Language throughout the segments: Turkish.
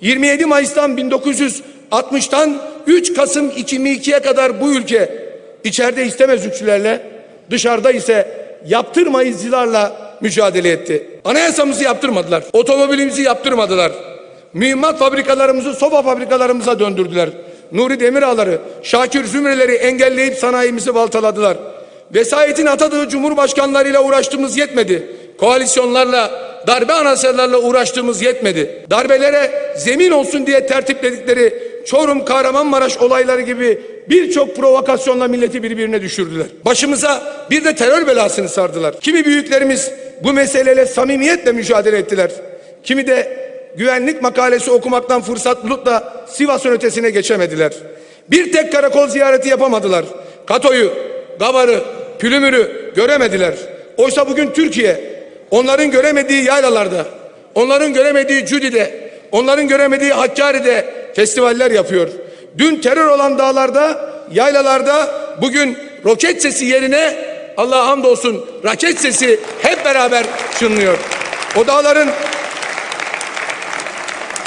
27 Mayıs'tan 1960'tan 3 Kasım 2002'ye kadar bu ülke içeride istemez güçlerle dışarıda ise yaptırmayızcılarla mücadele etti. Anayasamızı yaptırmadılar. Otomobilimizi yaptırmadılar. Mühimmat fabrikalarımızı soba fabrikalarımıza döndürdüler. Nuri Demirağları, Şakir Zümreleri engelleyip sanayimizi baltaladılar. Vesayetin atadığı cumhurbaşkanlarıyla uğraştığımız yetmedi. Koalisyonlarla, darbe anaserlerle uğraştığımız yetmedi. Darbelere zemin olsun diye tertipledikleri Çorum, Kahramanmaraş olayları gibi birçok provokasyonla milleti birbirine düşürdüler. Başımıza bir de terör belasını sardılar. Kimi büyüklerimiz bu meseleyle samimiyetle mücadele ettiler. Kimi de güvenlik makalesi okumaktan fırsat bulup da Sivas'ın ötesine geçemediler. Bir tek karakol ziyareti yapamadılar. Kato'yu, Gavar'ı, Pülümür'ü göremediler. Oysa bugün Türkiye onların göremediği yaylalarda, onların göremediği Cüdi'de, onların göremediği Hakkari'de festivaller yapıyor. Dün terör olan dağlarda, yaylalarda bugün roket sesi yerine Allah'a hamdolsun raket sesi hep beraber çınlıyor. O dağların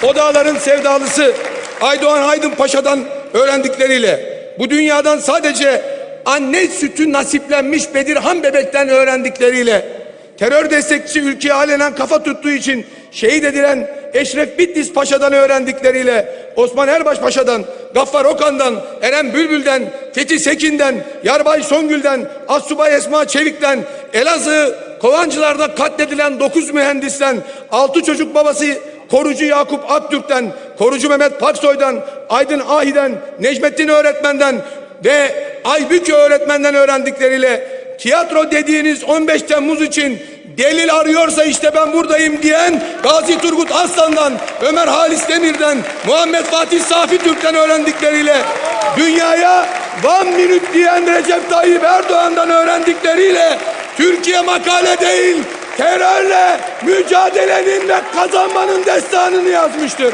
o dağların sevdalısı Aydoğan Haydın Paşa'dan öğrendikleriyle bu dünyadan sadece anne sütü nasiplenmiş Bedirhan bebekten öğrendikleriyle terör destekçisi ülkeye alenen kafa tuttuğu için şehit edilen Eşref Bitlis Paşa'dan öğrendikleriyle Osman Erbaş Paşa'dan, Gaffar Okan'dan, Eren Bülbül'den, Fethi Sekin'den, Yarbay Songül'den, Assubay Esma Çevik'ten, Elazığ Kovancılar'da katledilen 9 mühendisten, 6 çocuk babası Korucu Yakup Aktürk'ten, Korucu Mehmet Paksoy'dan, Aydın Ahi'den, Necmettin öğretmenden ve Aybüke öğretmenden öğrendikleriyle tiyatro dediğiniz 15 Temmuz için delil arıyorsa işte ben buradayım diyen Gazi Turgut Aslan'dan, Ömer Halis Demir'den, Muhammed Fatih Safi Türk'ten öğrendikleriyle dünyaya one minute diyen Recep Tayyip Erdoğan'dan öğrendikleriyle Türkiye makale değil terörle mücadelenin ve kazanmanın destanını yazmıştır.